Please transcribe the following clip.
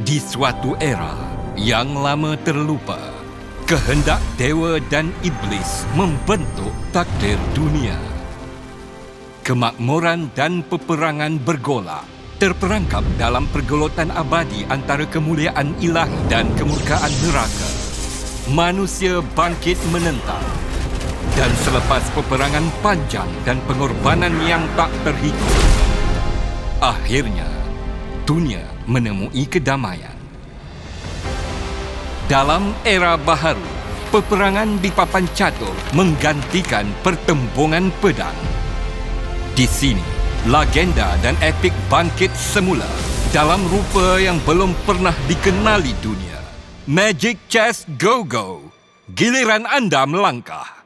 Di suatu era yang lama terlupa, kehendak dewa dan iblis membentuk takdir dunia. Kemakmuran dan peperangan bergolak terperangkap dalam pergolotan abadi antara kemuliaan ilahi dan kemurkaan neraka. Manusia bangkit menentang dan selepas peperangan panjang dan pengorbanan yang tak terhitung, akhirnya dunia menemui kedamaian. Dalam era baharu, peperangan di papan catur menggantikan pertembungan pedang. Di sini, legenda dan epik bangkit semula dalam rupa yang belum pernah dikenali dunia. Magic Chess Go Go. Giliran anda melangkah.